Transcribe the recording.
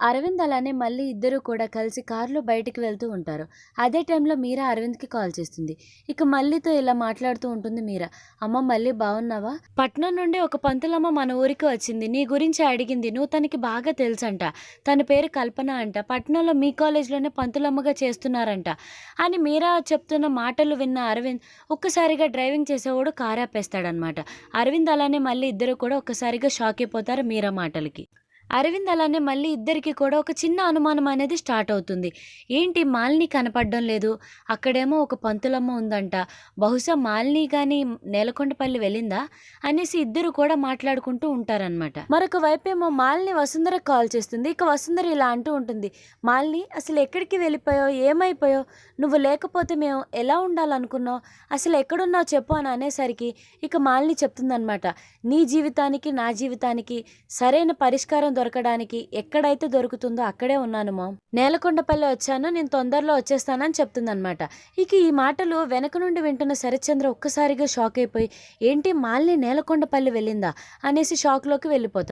అరవింద్ అలానే మళ్ళీ ఇద్దరు కూడా కలిసి కారులో బయటికి వెళ్తూ ఉంటారు. అదే టైంలో మీరా అరవింద్కి కాల్ చేస్తుంది. ఇక మళ్ళీతో ఇలా మాట్లాడుతూ ఉంటుంది మీరా. అమ్మ మళ్ళీ బాగున్నావా పట్నం నుండి ఒక పంతులమ్మ మన ఊరికి వచ్చింది. నీ గురించి అడిగింది. నువ్వు తనకి బాగా తెలుసంట. తన పేరు కల్పన అంట. పట్నంలో మీ కాలేజ్లోనే పంతులమ్మగా చేస్తున్నారంట అని మీరా చెప్తున్న మాటలు విన్న అరవింద్ ఒక్కసారిగా డ్రైవింగ్ చేసేవాడు కారు ఆపేస్తాడనమాట. అరవింద్ అలానే మళ్ళీ ఇద్దరు కూడా ఒక్కసారిగా షాక్ అయిపోతారు మీరా మాటలకి. అరవింద్ అలానే మళ్ళీ ఇద్దరికి కూడా ఒక చిన్న అనుమానం అనేది స్టార్ట్ అవుతుంది. ఏంటి మాలిని కనపడడం లేదు? అక్కడేమో ఒక పంతులమ్మ ఉందంట. బహుశా మాలిని కానీ నేలకొండపల్లి వెళ్ళిందా? అనేసి ఇద్దరు కూడా మాట్లాడుకుంటూ ఉంటారనమాట మరొక వైపేమో మాలిని వసుంధర కాల్ చేస్తుంది. ఇక వసుంధర ఇలా అంటూ ఉంటుంది. మాలిని అసలు ఎక్కడికి వెళ్ళిపోయావు? ఏమైపోయావు? నువ్వు లేకపోతే మేము ఎలా ఉండాలనుకున్నావు? అసలు ఎక్కడున్నావు చెప్పు అని అనేసరికి ఇక మాలిని చెప్తుందనమాట నీ జీవితానికి నా జీవితానికి సరైన పరిష్కారం దొరకడానికి ఎక్కడైతే దొరుకుతుందో అక్కడే ఉన్నాను మామ్. నేలకొండపల్లి వచ్చాను నేను తొందరలో వచ్చేస్తానని చెప్తుందనమాట ఇక ఈ మాటలు వెనక నుండి వింటున్న శరత్చంద్ర ఒక్కసారిగా షాక్ అయిపోయి ఏంటి మాలిని నేలకొండపల్లి వెళ్ళిందా? అనేసి షాక్లోకి వెళ్ళిపోతాడు